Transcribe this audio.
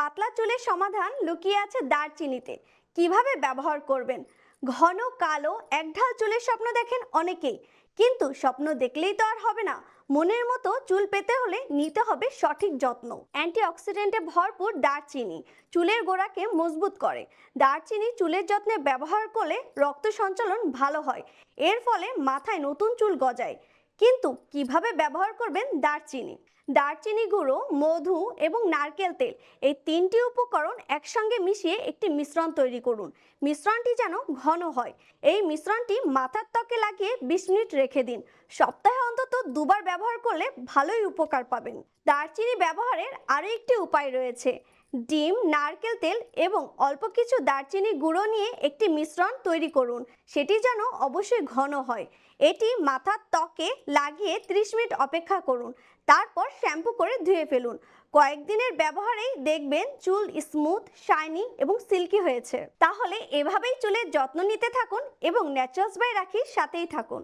পাতলা চুলের সমাধান লুকিয়ে আছে দারচিনিতে। কীভাবে ব্যবহার করবেন? ঘন, কালো, একঢাল চুলের স্বপ্ন দেখেন অনেকেই। কিন্তু স্বপ্ন দেখলেই তো আর হবে না। মনের মতো চুল পেতে হলে নিতে হবে সঠিক যত্ন। অ্যান্টিঅক্সিডেন্টে ভরপুর দারচিনি চুলের গোড়াকে মজবুত করে। দারচিনি চুলের যত্নে ব্যবহার করলে রক্ত সঞ্চালন ভালো হয়। এর ফলে মাথায় নতুন চুল গজায়। কিন্তু কীভাবে ব্যবহার করবেন দারচিনি? দারচিনি গুঁড়ো, মধু এবং নারকেল তেল এই তিনটি উপকরণ একসঙ্গে মিশিয়ে একটি মিশ্রণ তৈরি করুন। মিশ্রণটি যেন ঘন হয়। এই মিশ্রণটি মাথার ত্বকে লাগিয়ে বিশ মিনিট রেখে দিন। সপ্তাহে অন্তত দুবার ব্যবহার করলে ভালোই উপকার পাবেন। দারচিনি ব্যবহারের আরও একটি উপায় রয়েছে। ডিম, নারকেল তেল এবং অল্প কিছু দারচিনি গুঁড়ো নিয়ে একটি মিশ্রণ তৈরি করুন। সেটি যেন অবশ্যই ঘন হয়। এটি মাথার ত্বকে লাগিয়ে 30 মিনিট অপেক্ষা করুন। তারপর শ্যাম্পু করে ধুয়ে ফেলুন। কয়েকদিনের ব্যবহারেই দেখবেন চুল স্মুথ, শাইনি এবং সিল্কি হয়েছে। তাহলে এভাবেই চুলের যত্ন নিতে থাকুন এবং ন্যাচারালস বাই রাখির সাথেই থাকুন।